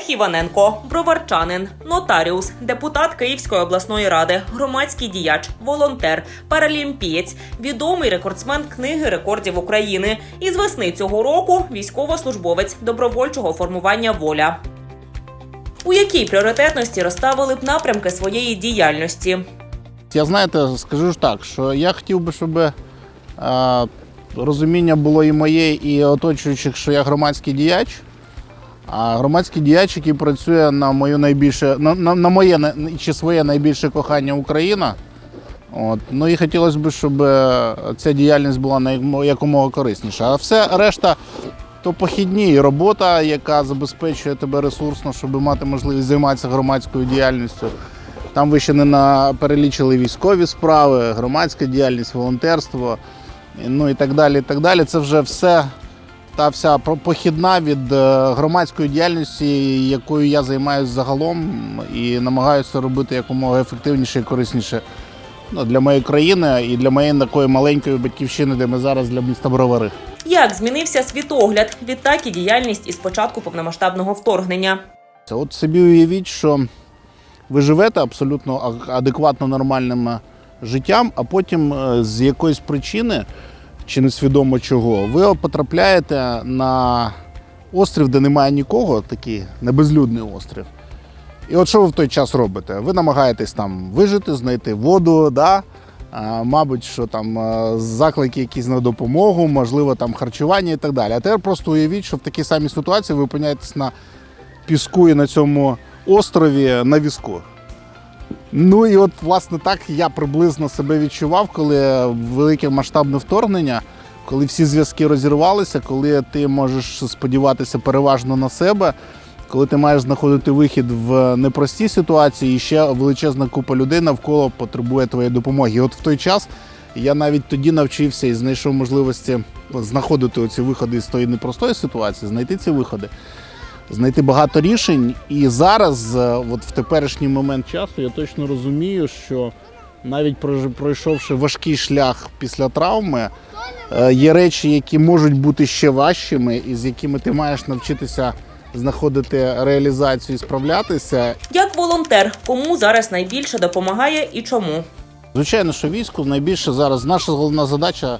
Олег Іваненко, броварчанин, нотаріус, депутат Київської обласної ради, громадський діяч, волонтер, паралімпієць, відомий рекордсмен книги рекордів України. І з весни цього року військовослужбовець добровольчого формування воля. У якій пріоритетності розставили б напрямки своєї діяльності? Я знаєте, скажу ж так, що я хотів би, щоб е, розуміння було і моє, і оточуючих, що я громадський діяч. А громадський діяч, який працює на мою найбільше, на, на, на моє чи своє найбільше кохання Україна. От. Ну і хотілося б, щоб е, ця діяльність була якомога корисніша. А все решта то похідні і робота, яка забезпечує тебе ресурсно, щоб мати можливість займатися громадською діяльністю. Там ви ще не на- перелічили військові справи, громадська діяльність, волонтерство, ну і так далі. І так далі. Це вже все та вся похідна від е, громадської діяльності, якою я займаюся загалом, і намагаюся робити якомога ефективніше і корисніше ну, для моєї країни і для моєї такої маленької батьківщини, де ми зараз для міста Бровари. Як змінився світогляд, відтак і діяльність із початку повномасштабного вторгнення? Це От собі уявіть, що ви живете абсолютно адекватно нормальним е, життям, а потім е, з якоїсь причини, чи несвідомо чого, ви потрапляєте на острів, де немає нікого, такий небезлюдний острів. І от що ви в той час робите? Ви намагаєтесь там вижити, знайти воду, да? а, мабуть, що там заклики якісь на допомогу, можливо, там харчування і так далі. А тепер просто уявіть, що в такій самій ситуації ви опиняєтесь на піску і на цьому острові на візку. Ну і от, власне, так я приблизно себе відчував, коли велике масштабне вторгнення, коли всі зв'язки розірвалися, коли ти можеш сподіватися переважно на себе, коли ти маєш знаходити вихід в непростій ситуації, і ще величезна купа людей навколо потребує твоєї допомоги. І от в той час я навіть тоді навчився і знайшов можливості знаходити оці виходи з тої непростої ситуації, знайти ці виходи знайти багато рішень. І зараз, е, от в теперішній момент часу, я точно розумію, що навіть пройшовши важкий шлях після травми, е, є речі, які можуть бути ще важчими, і з якими ти маєш навчитися знаходити реалізацію і справлятися. Як волонтер, кому зараз найбільше допомагає і чому? Звичайно, що війську найбільше зараз наша головна задача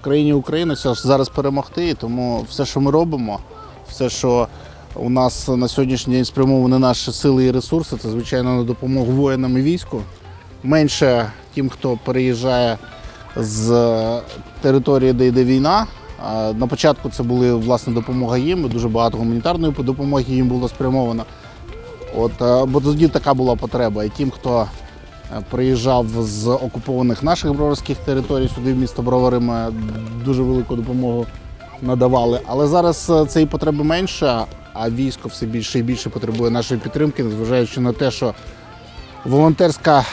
в країні Україна це зараз перемогти. Тому все, що ми робимо, все, що у нас на сьогоднішній день спрямовані наші сили і ресурси, це звичайно на допомогу воїнам і війську. Менше тим, хто переїжджає з території, де йде війна. На початку це були власне допомога їм. Дуже багато гуманітарної допомоги їм було спрямовано. От, е, бо тоді така була потреба. І тим, хто е, приїжджав з окупованих наших броварських територій сюди в місто Бровари, ми дуже велику допомогу надавали. Але зараз е, цієї потреби менше, а військо все більше і більше потребує нашої підтримки, незважаючи на те, що волонтерська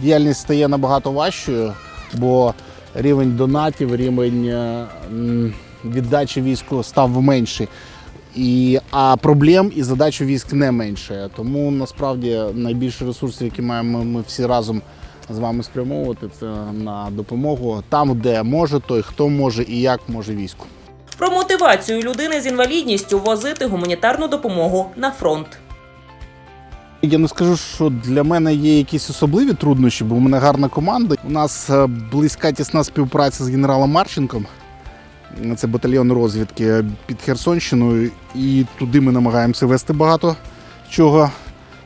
діяльність стає набагато важчою, бо рівень донатів, рівень е, віддачі війську став менший. І, а проблем і задач військ не менше. Тому насправді найбільше ресурсів, які маємо ми всі разом з вами спрямовувати, це на допомогу там, де може той, хто може і як може війську. Про мотивацію людини з інвалідністю возити гуманітарну допомогу на фронт. Я не скажу, що для мене є якісь особливі труднощі, бо в мене гарна команда. У нас е, близька тісна співпраця з генералом Марченком. Це батальйон розвідки під Херсонщиною, і туди ми намагаємося вести багато чого,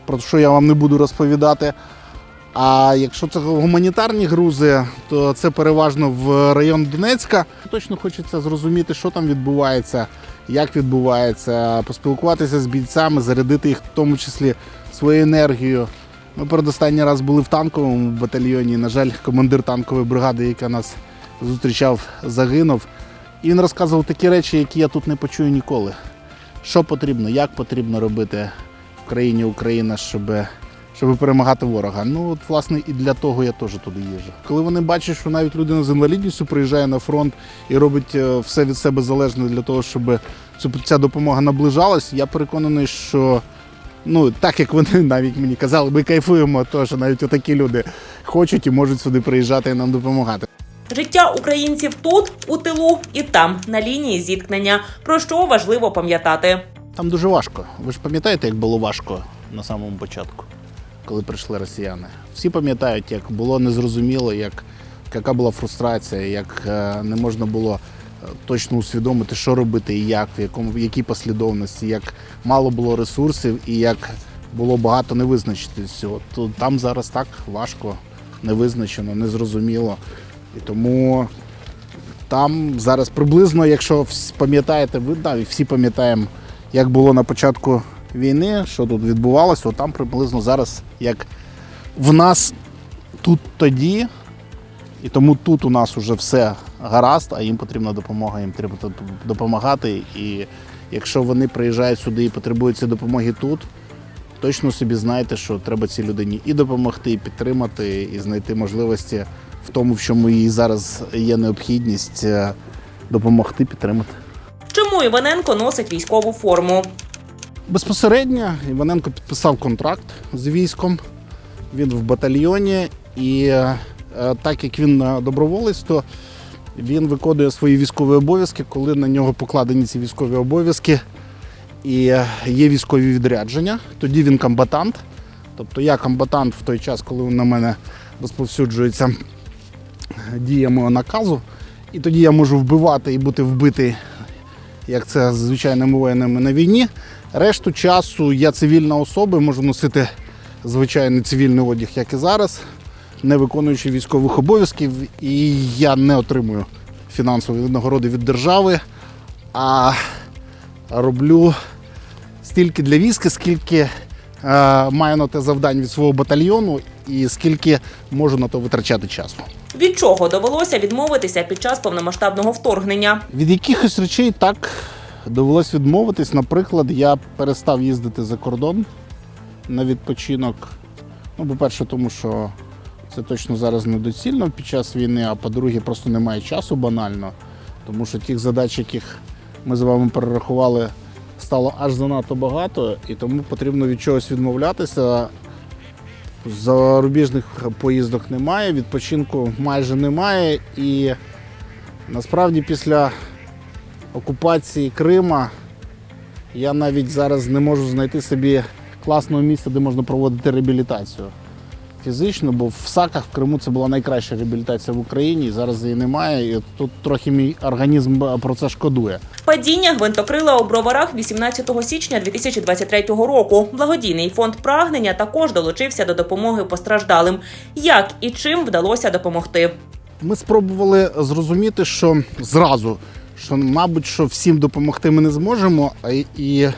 про що я вам не буду розповідати. А якщо це гуманітарні грузи, то це переважно в район Донецька. Точно хочеться зрозуміти, що там відбувається, як відбувається, поспілкуватися з бійцями, зарядити їх в тому числі своєю енергією. Ми передостанній раз були в танковому батальйоні. На жаль, командир танкової бригади, яка нас зустрічав, загинув. І він розказував такі речі, які я тут не почую ніколи. Що потрібно, як потрібно робити в країні Україна, щоб, щоб перемагати ворога. Ну, от, власне, і для того я теж туди їжджу. Коли вони бачать, що навіть людина з інвалідністю приїжджає на фронт і робить е, все від себе залежне для того, щоб ця допомога наближалась, я переконаний, що ну, так як вони навіть мені казали, ми кайфуємо, то що навіть отакі люди хочуть і можуть сюди приїжджати і нам допомагати. Життя українців тут, у тилу і там, на лінії зіткнення. Про що важливо пам'ятати. Там дуже важко. Ви ж пам'ятаєте, як було важко на самому початку, коли прийшли росіяни? Всі пам'ятають, як було незрозуміло, як, яка була фрустрація, як е, не можна було е, точно усвідомити, що робити і як, в, якому, в якій послідовності, як мало було ресурсів і як було багато невизначеності. От тут- там зараз так важко, невизначено, незрозуміло. І тому там зараз приблизно, якщо пам'ятаєте, ви да, всі пам'ятаємо, як було на початку війни, що тут відбувалося, там приблизно зараз, як в нас тут тоді, і тому тут у нас вже все гаразд, а їм потрібна допомога, їм треба допомагати. І якщо вони приїжджають сюди і потребують цієї допомоги тут, точно собі знайте, що треба цій людині і допомогти, і підтримати, і знайти можливості в тому, в чому їй зараз є необхідність е, допомогти, підтримати. Чому Іваненко носить військову форму? Безпосередньо Іваненко підписав контракт з військом. Він в батальйоні, і е, так як він е, доброволець, то він виконує свої військові обов'язки, коли на нього покладені ці військові обов'язки і е, є військові відрядження. Тоді він комбатант. Тобто я комбатант в той час, коли на мене розповсюджується дія мого наказу, і тоді я можу вбивати і бути вбитий, як це з звичайними воїнами на війні. Решту часу я цивільна особа, можу носити звичайний цивільний одяг, як і зараз, не виконуючи військових обов'язків, і я не отримую фінансової винагороди від держави, а роблю стільки для війська, скільки е, маю на те завдань від свого батальйону і скільки можу на то витрачати часу. Від чого довелося відмовитися під час повномасштабного вторгнення? Від якихось речей так довелось відмовитись. Наприклад, я перестав їздити за кордон на відпочинок. Ну, по-перше, тому що це точно зараз недоцільно під час війни, а по-друге, просто немає часу банально. Тому що тих задач, яких ми з вами перерахували, стало аж занадто багато, і тому потрібно від чогось відмовлятися. Зарубіжних поїздок немає, відпочинку майже немає. І насправді після окупації Крима я навіть зараз не можу знайти собі класного місця, де можна проводити реабілітацію фізично, бо в Саках в Криму це була найкраща реабілітація в Україні, і зараз її немає. І тут трохи мій організм про це шкодує. Падіння гвинтокрила у броварах 18 січня 2023 року. Благодійний фонд прагнення також долучився до допомоги постраждалим. Як і чим вдалося допомогти? Ми спробували зрозуміти, що зразу, що, мабуть, що всім допомогти ми не зможемо. А І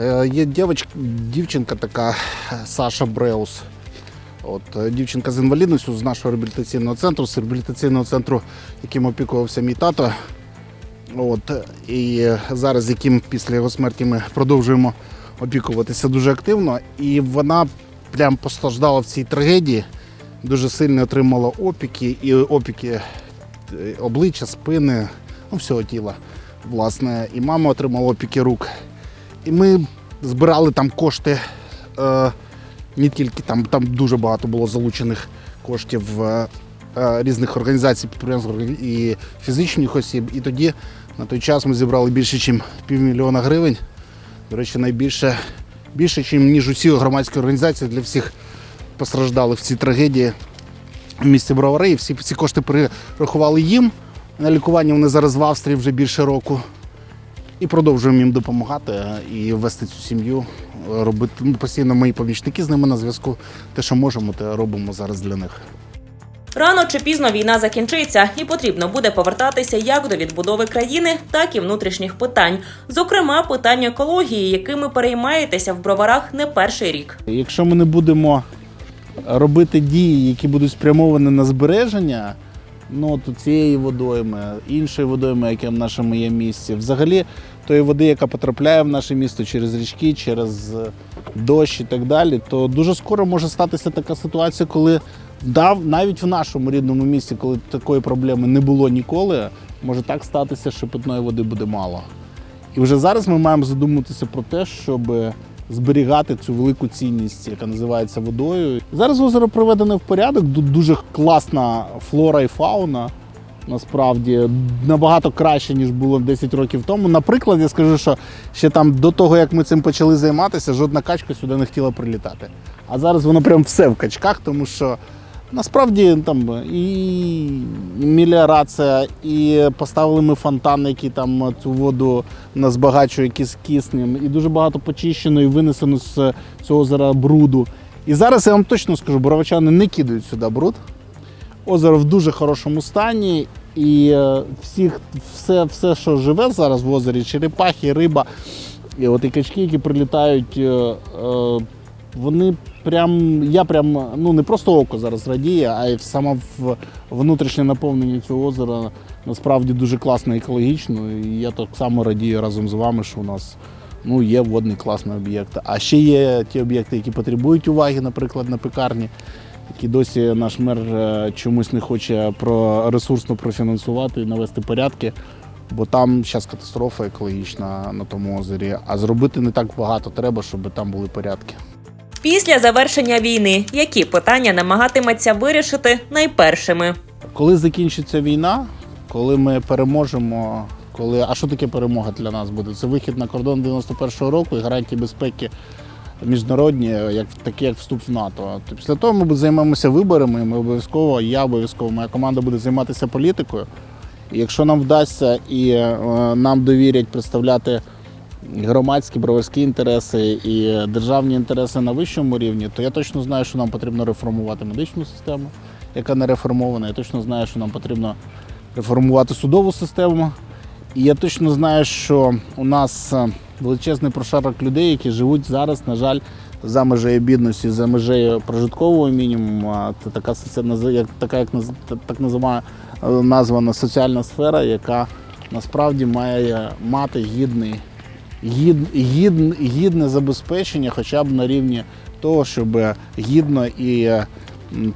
е, є дівчинка, дівчинка така Саша Бреус. От, е, дівчинка з інвалідністю з нашого реабілітаційного центру, з реабілітаційного центру, яким опікувався мій тато. От, і зараз, яким після його смерті ми продовжуємо опікуватися дуже активно. І вона прям постраждала в цій трагедії дуже сильно отримала опіки, і опіки е, обличчя, спини, ну, всього тіла. Власне, і мама отримала опіки рук. І ми збирали там кошти, е, не тільки там, там дуже багато було залучених коштів е, різних організацій, підприємств і фізичних осіб. І тоді на той час ми зібрали більше, ніж півмільйона гривень. До речі, найбільше більше, ніж усі громадські організації для всіх постраждали в цій трагедії в місті Бровари. І всі ці кошти перерахували їм. На лікування вони зараз в Австрії вже більше року. І продовжуємо їм допомагати і вести цю сім'ю, робити ну, постійно мої помічники з ними на зв'язку. Те, що можемо, те робимо зараз для них. Рано чи пізно війна закінчиться, і потрібно буде повертатися як до відбудови країни, так і внутрішніх питань, зокрема питань екології, якими переймаєтеся в броварах не перший рік. Якщо ми не будемо робити дії, які будуть спрямовані на збереження, ну то цієї водойми, іншої водойми, яке в нашому є місті, взагалі тої води, яка потрапляє в наше місто через річки, через е, дощ і так далі, то дуже скоро може статися така ситуація, коли да, навіть в нашому рідному місті, коли такої проблеми не було ніколи, може так статися, що питної води буде мало. І вже зараз ми маємо задуматися про те, щоб зберігати цю велику цінність, яка називається водою. Зараз озеро приведене в порядок, тут дуже класна флора і фауна. Насправді набагато краще, ніж було 10 років тому. Наприклад, я скажу, що ще там до того, як ми цим почали займатися, жодна качка сюди не хотіла прилітати. А зараз воно прям все в качках, тому що насправді там і меліорація, і поставили ми фонтан, який там цю воду збагачує кис киснем, і дуже багато почищено і винесено з цього озера бруду. І зараз я вам точно скажу, боровичани не кидають сюди бруд. Озеро в дуже хорошому стані, і е, всіх, все, все, що живе зараз в озері, черепахи, риба, і от і качки, які прилітають, е, е, вони прям, я прям, ну не просто око зараз радіє, а й саме в внутрішнє наповнення цього озера насправді дуже класно екологічно. І я так само радію разом з вами, що у нас ну, є водний класний об'єкт. А ще є ті об'єкти, які потребують уваги, наприклад, на пекарні які досі наш мер е, чомусь не хоче про ресурсно профінансувати і навести порядки, бо там зараз катастрофа екологічна на тому озері, а зробити не так багато треба, щоб там були порядки. Після завершення війни, які питання намагатиметься вирішити найпершими? Коли закінчиться війна, коли ми переможемо, коли а що таке перемога для нас буде? Це вихід на кордон 91-го року і гарантії безпеки міжнародні, як такі як вступ в НАТО. То після того ми займемося виборами. Ми обов'язково, я обов'язково, моя команда буде займатися політикою. І якщо нам вдасться і е, нам довірять представляти громадські броварські інтереси і державні інтереси на вищому рівні, то я точно знаю, що нам потрібно реформувати медичну систему, яка не реформована. Я точно знаю, що нам потрібно реформувати судову систему. І я точно знаю, що у нас е, величезний прошарок людей, які живуть зараз, на жаль, за межею бідності, за межею прожиткового мінімуму. Це така як така, як так називає е, названа соціальна сфера, яка насправді має мати гідний, гід, гід, гідне забезпечення, хоча б на рівні того, щоб гідно і е,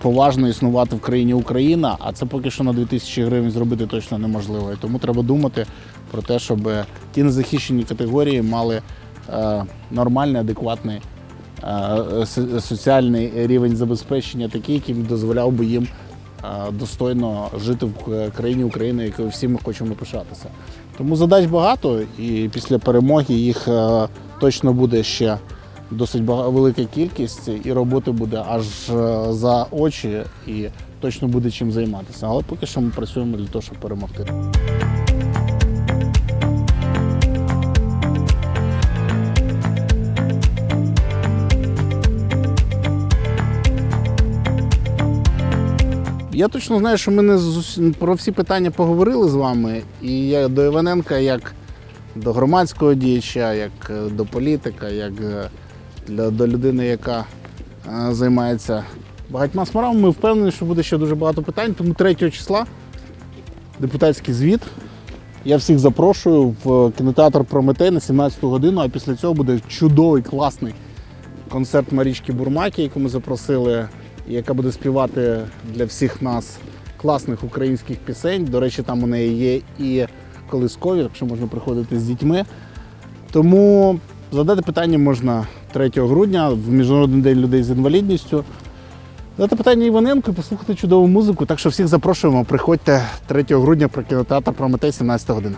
поважно існувати в країні Україна, а це поки що на 2000 гривень зробити точно неможливо. І тому треба думати про те, щоб ті незахищені категорії мали е, нормальний, адекватний е, соціальний рівень забезпечення, такий, який дозволяв би їм е, достойно жити в країні України, якою всі ми хочемо пишатися. Тому задач багато, і після перемоги їх е, точно буде ще досить велика кількість, і роботи буде аж е, за очі, і точно буде чим займатися. Але поки що ми працюємо для того, щоб перемогти. Я точно знаю, що ми не про всі питання поговорили з вами. І я до Іваненка, як до громадського діяча, як е, до політика, як е, для, до людини, яка е, займається багатьма справами, ми впевнені, що буде ще дуже багато питань. Тому 3 числа депутатський звіт. Я всіх запрошую в кінотеатр Прометей на 17 годину, а після цього буде чудовий, класний концерт Марічки Бурмаки, яку ми запросили, яка буде співати для всіх нас класних українських пісень. До речі, там у неї є і колискові, так що можна приходити з дітьми. Тому задати питання можна 3 грудня в Міжнародний день людей з інвалідністю. Задати питання Іваненку і послухати чудову музику. Так що всіх запрошуємо. Приходьте 3 грудня про кінотеатр Прометей 17 година.